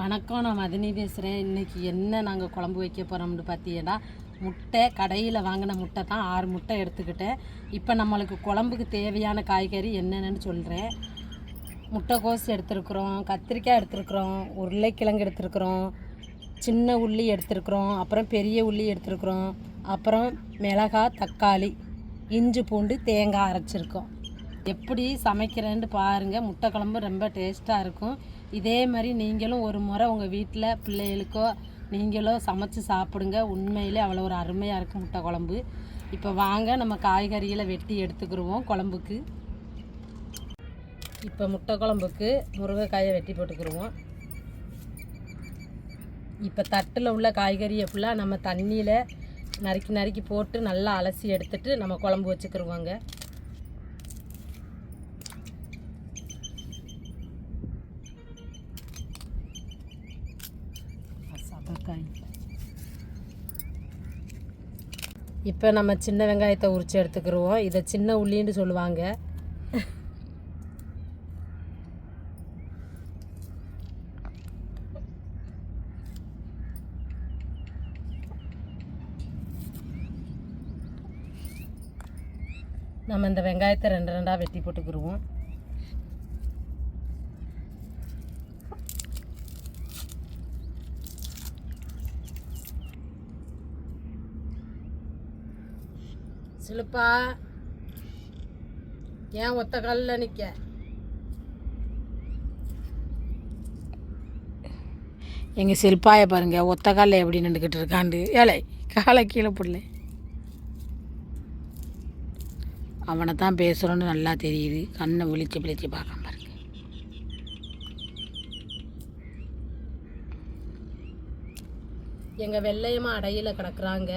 வணக்கம் நான் மதினி பேசுகிறேன் இன்றைக்கி என்ன நாங்கள் குழம்பு வைக்க போகிறோம்னு பார்த்தீங்கன்னா முட்டை கடையில் வாங்கின முட்டை தான் ஆறு முட்டை எடுத்துக்கிட்டேன். இப்போ நம்மளுக்கு குழம்புக்கு தேவையான காய்கறி என்னென்னு சொல்கிறேன் முட்டைக்கோஸ் எடுத்துருக்குறோம் கத்திரிக்காய் எடுத்துருக்குறோம் உருளைக்கிழங்கு எடுத்துருக்குறோம் சின்ன உள்ளி எடுத்துருக்குறோம் அப்புறம் பெரிய உள்ளி எடுத்துருக்குறோம் அப்புறம் மிளகாய் தக்காளி இஞ்சி பூண்டு தேங்காய் அரைச்சிருக்கோம். எப்படி சமைக்கிறேன்னு பாருங்கள் முட்டை குழம்பு ரொம்ப டேஸ்ட்டாக இருக்கும். இதே மாதிரி நீங்களும் ஒரு முறை உங்கள் வீட்டில் பிள்ளைகளுக்கோ நீங்களோ சமைச்சு சாப்பிடுங்க. உண்மையிலே அவ்வளோ ஒரு அருமையாக இருக்கும் முட்டை குழம்பு. இப்போ வாங்க நம்ம காய்கறிகளை வெட்டி எடுத்துக்கிடுவோம் குழம்புக்கு. இப்போ முட்டை குழம்புக்கு முருங்கைக்காயை வெட்டி போட்டுக்கிடுவோம் இப்போ தட்டில் உள்ள காய்கறியை ஃபுல்லாக நம்ம தண்ணியில் நறுக்கி நறுக்கி போட்டு நல்லா அலசி எடுத்துட்டு நம்ம குழம்பு வச்சுக்கிடுவோங்க இப்போ நம்ம சின்ன வெங்காயத்தை உரித்து எடுத்துக்கிருவோம். இதை சின்ன உள்ளின்னு சொல்லுவாங்க. நம்ம இந்த வெங்காயத்தை ரெண்டு ரெண்டாக வெட்டி போட்டுக்கிடுவோம் சிலுப்பா ஏன் ஒத்த காலில் நிற்க எங்கள் சில்பாயை பாருங்க ஒத்த காலில் எப்படி நின்றுக்கிட்டு இருக்காண்டு. ஏழை காலை கீழே போடல. அவனை தான் பேசுகிறோன்னு நல்லா தெரியுது. கண்ணை விழிச்சு விழிச்சு பார்க்க பாருங்க. எங்கள் வெள்ளையம்மா அடையில் கிடக்குறாங்க.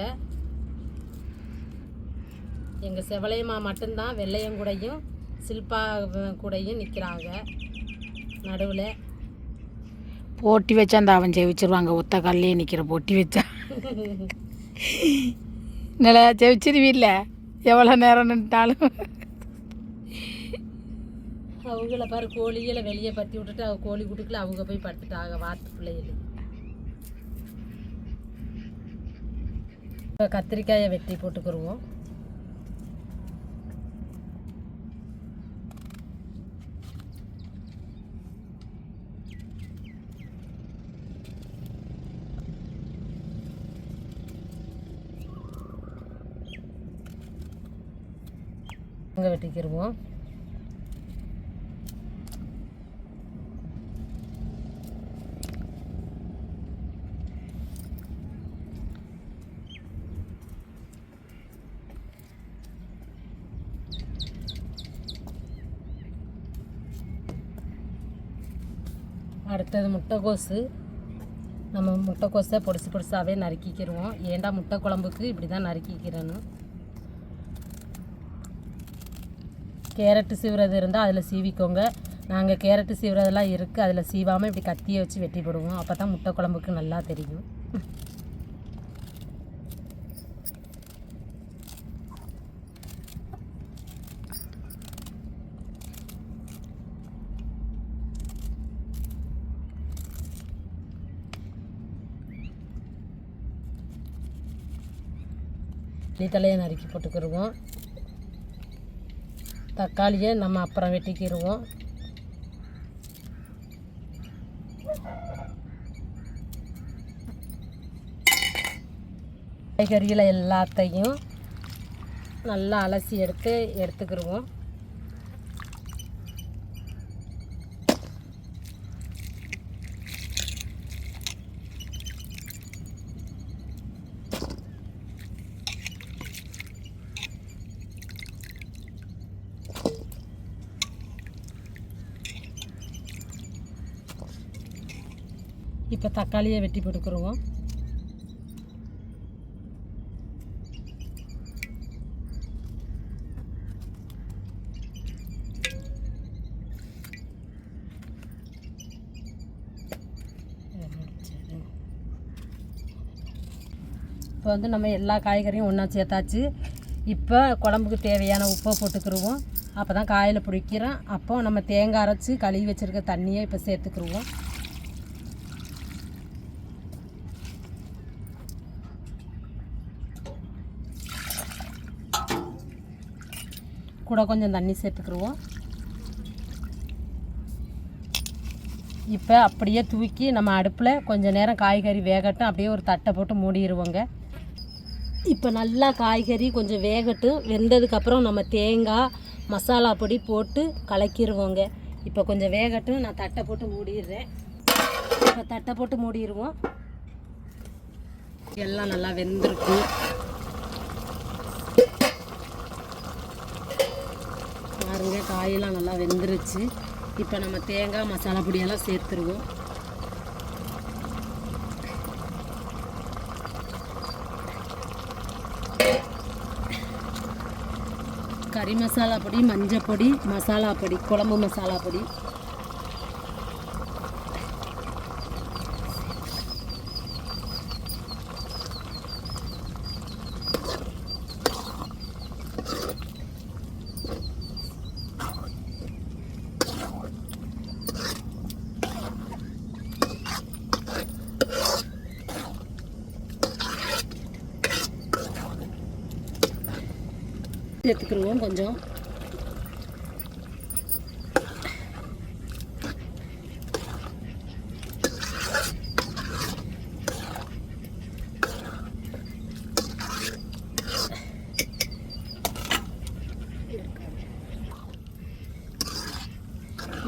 எங்கள் செவலையம்மா மட்டும்தான் வெள்ளையம் கூடையும் சில்பா கூடையும் நிற்கிறாங்க நடுவில். போட்டி வச்சா அந்த அவன் ஜெயிச்சிருவாங்க ஒத்த காலிலே நிற்கிற போட்டி வச்சா. நல்லா ஜெயிச்சிருவீல்ல எவ்வளோ நேரம் நின்ட்டாலும் அவங்கள பாரு கோழிகளை வெளியே பற்றி விட்டுட்டு அவங்க கோழி குட்டுக்குள்ள அவங்க போய் படுத்துட்டாங்க வாத்து பிள்ளைகள் இப்போ கத்திரிக்காயை வெட்டி போட்டுக்கிருவோம். தேங்காய் வெட்டிக்கிடுவோம் அடுத்தது முட்டைக்கோசு. நம்ம முட்டைக்கோசை பொடிசு பொடிசாகவே நறுக்கிக்கிடுவோம் ஏண்டா முட்டை குழம்புக்கு இப்படி தான் நறுக்கிக்கிறேன்னு. கேரட்டு சீவுறது இருந்தால் அதில் சீவிக்கோங்க. நாங்கள் கேரட்டு சீவுறதெல்லாம் இருக்குது அதில் சீவாமல் இப்படி கத்தியை வச்சு வெட்டி போடுவோம். அப்போ தான் முட்டை குழம்புக்கு நல்லா தெரியும். தலையை நறுக்கி போட்டுக்கிருவோம். தக்காளியை நம்ம அப்புறம் வெட்டிக்கிடுவோம் காய்கறிகளை எல்லாத்தையும் நல்லா அலசி எடுத்து எடுத்துக்கிடுவோம் இப்போ தக்காளியை வெட்டி போட்டுக்கிறோம் இப்போ வந்து நம்ம எல்லா காய்கறியும் ஒன்றா சேர்த்தாச்சு. இப்போ குழம்புக்கு தேவையான உப்பை போட்டுக்கிருவோம் அப்போ தான் காயில் பிடிக்கிறோம் அப்போ நம்ம தேங்காய் அரைச்சி கழுவி வச்சுருக்க தண்ணியை இப்போ சேர்த்துக்கிருவோம் கூட கொஞ்சம் தண்ணி சேர்த்துக்கிடுவோம் இப்போ அப்படியே தூக்கி நம்ம அடுப்பில் கொஞ்சம் நேரம் காய்கறி வேகட்டும் அப்படியே ஒரு தட்டை போட்டு மூடிடுவோங்க இப்போ நல்லா காய்கறி கொஞ்சம் வேகட்டும் வெந்ததுக்கப்புறம் நம்ம தேங்காய் மசாலா பொடி போட்டு கலக்கிடுவோங்க இப்போ கொஞ்சம் வேகட்டும் நான் தட்டை போட்டு மூடிடுறேன். இப்போ தட்டை போட்டு மூடிடுவோம் எல்லாம் நல்லா வெந்திருக்கும் பாருங்க காயெல்லாம் நல்லா வெந்துருச்சு. இப்போ நம்ம தேங்காய் மசாலா பொடியெல்லாம் சேர்த்துருவோம். கறி மசாலா பொடி மஞ்சள் பொடி மசாலா பொடி குழம்பு மசாலா பொடி. சேர்த்துக்கிடுவோம் கொஞ்சம்.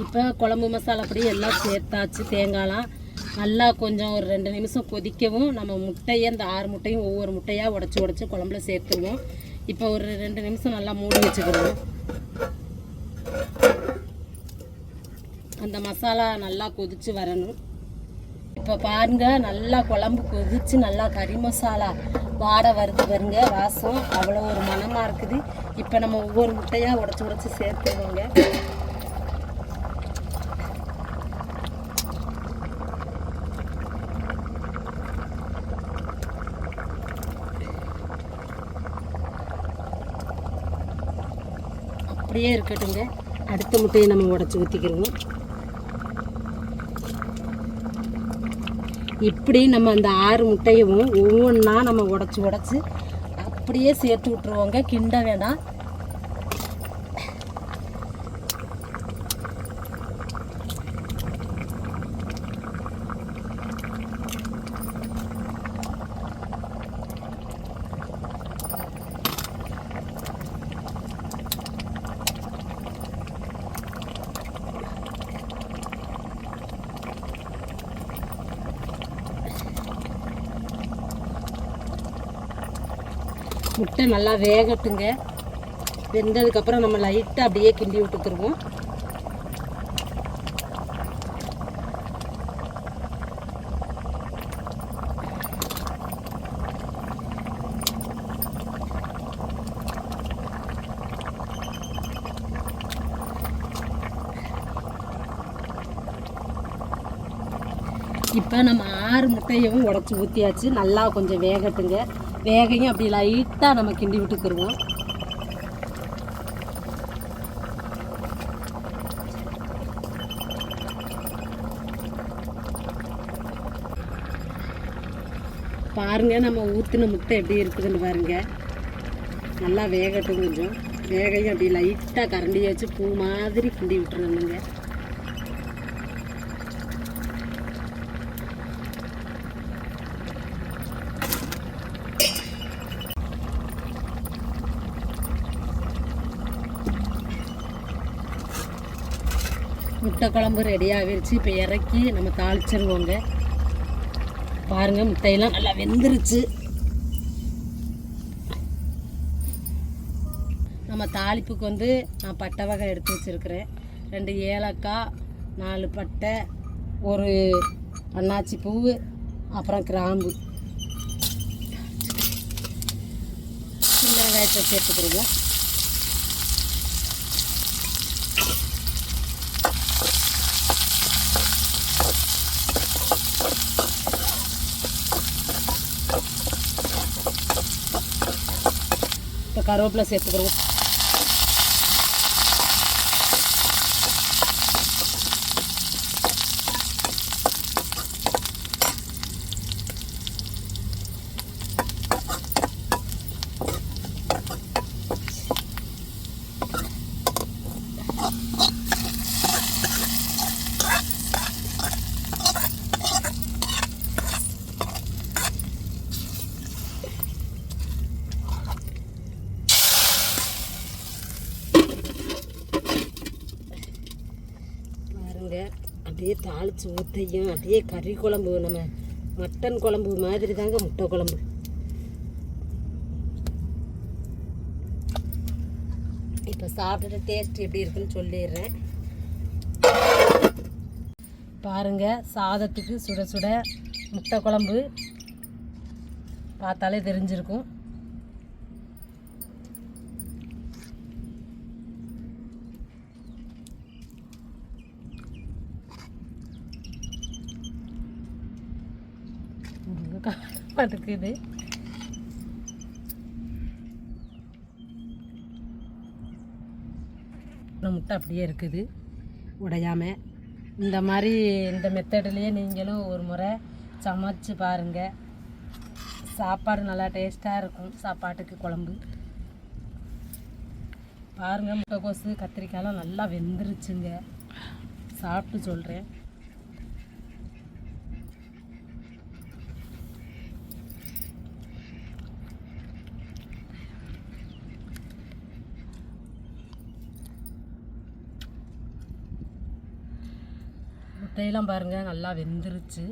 இப்போ குழம்பு மசாலா பொடி எல்லாம் சேர்த்தாச்சு தேங்காய்லாம். நல்லா கொஞ்சம் ஒரு ரெண்டு நிமிஷம் கொதிக்கவும் நம்ம முட்டையை இந்த ஆறு முட்டையும் ஒவ்வொரு முட்டையாக உடச்சி உடச்சி குழம்புல சேர்த்துருவோம். இப்போ ஒரு ரெண்டு நிமிஷம் நல்லா மூடி வச்சுக்கிறோம் அந்த மசாலா நல்லா கொதிச்சு வரணும். இப்போ பாருங்க நல்லா குழம்பு கொதிச்சு நல்லா கறி மசாலா வாடை வருது பாருங்க வாசம். அவ்வளோ ஒரு மணமாக இருக்குது. இப்போ நம்ம ஒவ்வொரு முட்டையாக உடச்சி உடச்சி சேர்த்துருவோங்க அப்படியே இருக்கட்டுங்க அடுத்த முட்டையை நம்ம உடச்சி ஊற்றிக்கிடுவோம் இப்படி நம்ம அந்த ஆறு முட்டையவும் ஒவ்வொன்றா நம்ம உடச்சி உடச்சி அப்படியே சேர்த்து விட்ருவோங்க கிண்ட வேண்டாம் முட்டை நல்லா வேகட்டுங்க. வெந்ததுக்கப்புறம் நம்ம லைட்டாக அப்படியே கிண்டி விட்டுக்குருவோம். இப்போ நம்ம ஆறு முட்டையவும் உடச்சி ஊற்றியாச்சு நல்லா கொஞ்சம் வேகட்டுங்க. வேகையும் அப்படி லைட்டாக நம்ம கிண்டி விட்டுக்கிடுவோம் பாருங்க நம்ம ஊற்றின முட்டை எப்படி இருக்குதுன்னு பாருங்க. நல்லா வேகட்டும் கொஞ்சம். வேகையும் அப்படி லைட்டாக கரண்டியை வச்சு பூ மாதிரி கிண்டி விட்டுருணுங்க முட்டை குழம்பு ரெடி ஆகிருச்சு இப்போ இறக்கி நம்ம தாளிச்சிருவோங்க. பாருங்கள் முட்டையெல்லாம் நல்லா வெந்துருச்சு. நம்ம தாளிப்புக்கு வந்து நான் பட்டை வகை எடுத்து வச்சுருக்கிறேன். ரெண்டு ஏலக்காய் நாலு பட்டை ஒரு அன்னாச்சி பூவு அப்புறம் கிராம்பு. சின்ன வெங்காயத்தை சேர்த்துக்கிடுவோம் இப்போ கருவேப்பிலை சேர்த்துக்கிறோம் அப்படியே தாளிச்சு ஊற்றையும் அப்படியே கறி குழம்பு நம்ம மட்டன் குழம்பு மாதிரி தாங்க முட்டை குழம்பு. இப்போ சாப்பிட்டுட்டு டேஸ்ட் எப்படி இருக்குன்னு சொல்லிடுறேன். பாருங்க சாதத்துக்கு சுட சுட முட்டை குழம்பு பார்த்தாலே தெரிஞ்சிருக்கும். மாட்டுக்குது முட்டை அப்படியே இருக்குது. உடையாம. இந்த மாதிரி இந்த மெத்தட்லேயே நீங்களும் ஒரு முறை சமைச்சு பாருங்கள் சாப்பாடு நல்லா டேஸ்ட்டாக இருக்கும். சாப்பாட்டுக்கு குழம்பு. பாருங்கள் முட்டைக்கோசு கத்திரிக்காயெலாம் நல்லா வெந்துருச்சுங்க. சாப்பிட்டு சொல்கிறேன் முட்டையெல்லாம் பாருங்கள் நல்லா வெந்துருச்சு.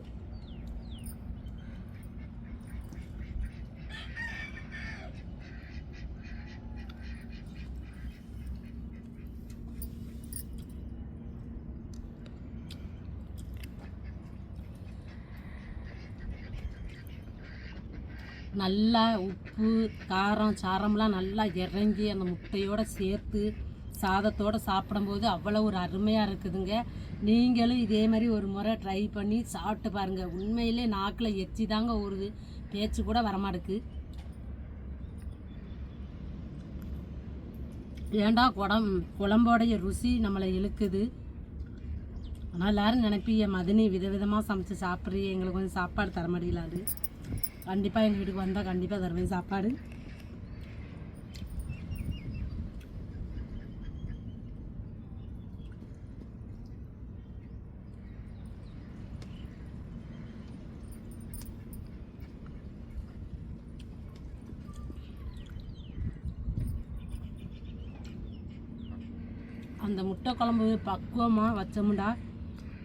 நல்லா உப்பு காரம் சாரம்லாம் நல்லா இறங்கி அந்த முட்டையோடு சேர்த்து சாதத்தோடு சாப்பிடும்போது அவ்வளோ ஒரு அருமையாக இருக்குதுங்க. நீங்களும் இதே மாதிரி ஒரு முறை ட்ரை பண்ணி சாப்பிட்டு பாருங்கள் உண்மையிலே நாக்கில் எச்சி தாங்க ஊறுது. பேச்சு கூட வரமாட்டுக்கு. ஏண்டா குடம் குழம்போடைய ருசி நம்மளை இழுக்குது. ஆனால் எல்லாரும் நினைப்பீங்க மதினி விதவிதமாக சமைச்சு சாப்பிட்றீங்க எங்களுக்கு கொஞ்சம் சாப்பாடு தர முடியலாது கண்டிப்பாக எங்கள் வீட்டுக்கு வந்தால் கண்டிப்பாக தருவேன் சாப்பாடு. அந்த முட்டை குழம்பு பக்குவமாக வச்சோம்டா.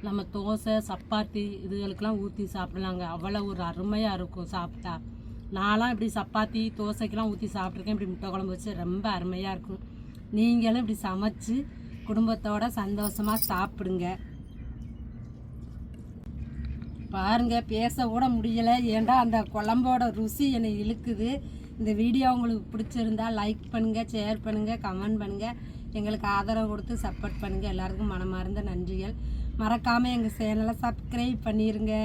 நம்ம தோசை சப்பாத்தி இதுகளுக்கெல்லாம் ஊற்றி சாப்பிடலாங்க. அவ்வளோ ஒரு அருமையாக இருக்கும் சாப்பிட்டா. நான்லாம் இப்படி சப்பாத்தி தோசைக்கெல்லாம் ஊற்றி சாப்பிட்ருக்கேன் இப்படி முட்டை குழம்பு வச்சு ரொம்ப அருமையாக இருக்கும். நீங்களும் இப்படி சமைச்சு குடும்பத்தோட சந்தோஷமாக சாப்பிடுங்க. பாருங்க பேச கூட முடியலை. ஏன்டா அந்த குழம்போட ருசி என்னை இழுக்குது. இந்த வீடியோ உங்களுக்கு பிடிச்சிருந்தா லைக் பண்ணுங்கள் ஷேர் பண்ணுங்கள் கமெண்ட் பண்ணுங்கள் எங்களுக்கு ஆதரவு கொடுத்து சப்போர்ட் பண்ணுங்கள் எல்லாருக்கும் மனமார்ந்த நன்றிகள். மறக்காமல் எங்கள் சேனலை சப்ஸ்கிரைப் பண்ணிடுங்க